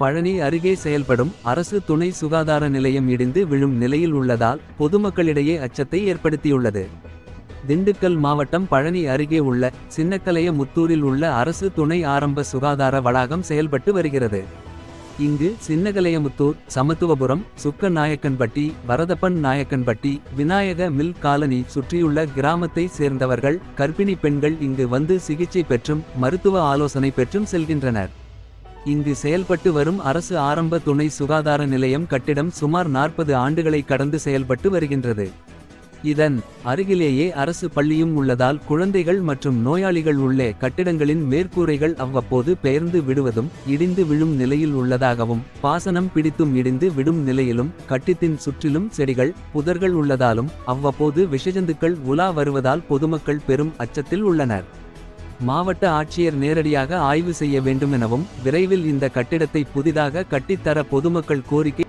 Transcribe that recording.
பழனி அருகே செயல்படும் அரசு துணை சுகாதார நிலையம் இடிந்து விழும் நிலையில் உள்ளதால் பொதுமக்களிடையே அச்சத்தை ஏற்படுத்தியுள்ளது. திண்டுக்கல் மாவட்டம் பழனி அருகே உள்ள சின்னக்கலைய முத்தூரில் உள்ள அரசு துணை ஆரம்ப சுகாதார வளாகம் செயல்பட்டு வருகிறது. இங்கு சின்னகலையமுத்தூர் சமத்துவபுரம் சுக்க நாயக்கன்பட்டி வரதப்பன் நாயக்கன்பட்டி விநாயக மில் காலனி சுற்றியுள்ள கிராமத்தை சேர்ந்தவர்கள் கர்ப்பிணி பெண்கள் இங்கு வந்து சிகிச்சை பெற்றும் மருத்துவ ஆலோசனை பெற்றும் செல்கின்றனர். இங்கு செயல்பட்டு வரும் அரசு ஆரம்ப துணை சுகாதார நிலையம் கட்டிடம் சுமார் நாற்பது ஆண்டுகளை கடந்து செயல்பட்டு வருகின்றது. இதன் அருகிலேயே அரசு பள்ளியும் உள்ளதால் குழந்தைகள் மற்றும் நோயாளிகள் உள்ளே கட்டிடங்களின் மேற்கூரைகள் அவ்வப்போது பெயர்ந்து விடுவதும் இடிந்து விழும் நிலையில் உள்ளதாகவும் பாசனம் பிடித்தும் இடிந்து விடும் நிலையிலும் கட்டித்தின் சுற்றிலும் செடிகள் புதர்கள் உள்ளதாலும் அவ்வப்போது விஷஜந்துக்கள் உலா வருவதால் பொதுமக்கள் பெரும் அச்சத்தில் உள்ளனர். மாவட்ட ஆட்சியர் நேரடியாக ஆய்வு செய்ய வேண்டுமெனவும் விரைவில் இந்த கட்டிடத்தை புதிதாக கட்டித்தர பொதுமக்கள் கோரிக்கை